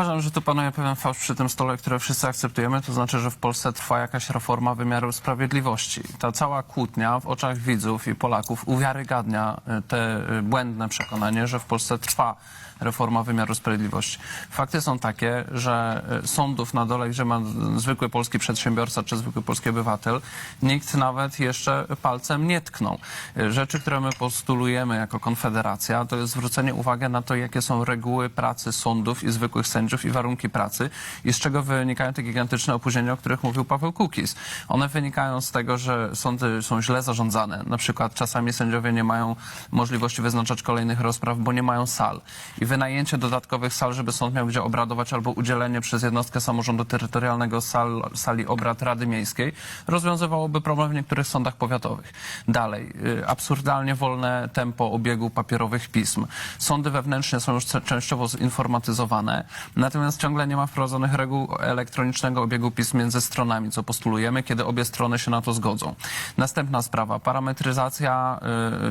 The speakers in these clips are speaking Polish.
uważam, że tu panuje pewien fałsz przy tym stole, który wszyscy akceptujemy, to znaczy, że w Polsce trwa jakaś reforma wymiaru sprawiedliwości. Ta cała kłótnia w oczach widzów i Polaków uwiarygadnia y, te y, błędne przekonanie, że w Polsce trwa reforma wymiaru sprawiedliwości. Fakty są takie, że y, sądów na dole, gdzie ma zwykły polski przedsiębiorca czy zwykły polski obywatel, nikt nawet jeszcze palcem nie tknął. Y, Rzeczy, które my postulujemy jako Konfederacja, to jest zwrócenie uwagi na to, jakie są reguły pracy sądów i zwykłych sędziów i warunki pracy i z czego wynikają te gigantyczne opóźnienia, o których mówił Paweł Kukiz. One wynikają z tego, że sądy są źle zarządzane. Na przykład czasami sędziowie nie mają możliwości wyznaczać kolejnych rozpraw, bo nie mają sal. I wynajęcie dodatkowych sal, żeby sąd miał gdzie obradować, albo udzielenie przez jednostkę samorządu terytorialnego sal, sali obrad Rady Miejskiej rozwiązywałoby problem w niektórych sądach powiatowych. Dalej, y, absurdalnie wolne tempo obiegu papierowych pism. Sądy wewnętrznie są już częściowo zinformatyzowane, natomiast ciągle nie ma wprowadzonych reguł elektronicznego obiegu pism między stronami, co postulujemy, kiedy obie strony się na to zgodzą. Następna sprawa, parametryzacja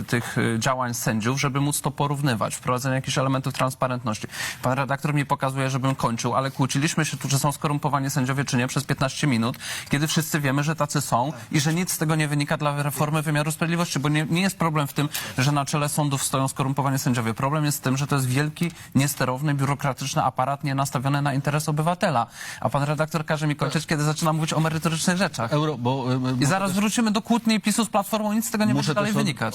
y, tych y, działań sędziów, żeby móc to porównywać, wprowadzenie jakichś elementów transparentności. Pan redaktor mi pokazuje, żebym kończył, ale kłóciliśmy się tu, czy są skorumpowani sędziowie, czy nie, przez 15 minut, kiedy wszyscy wiemy, że tacy są i że nic z tego nie wynika dla reformy wymiaru sprawiedliwości, bo nie, nie jest problem w tym, że na czele sądów stoją skorumpowani sędziowie. Problem jest w tym, że to jest wielki, niesterowny, biurokratyczny aparat nie nastawiony na interes obywatela. A pan redaktor każe mi kończyć, kiedy zaczyna mówić o merytorycznych rzeczach. Euro, bo, y, y, I zaraz wrócimy do kłótni PiSu z Platformą, nic z tego nie będzie dalej od- wynikać.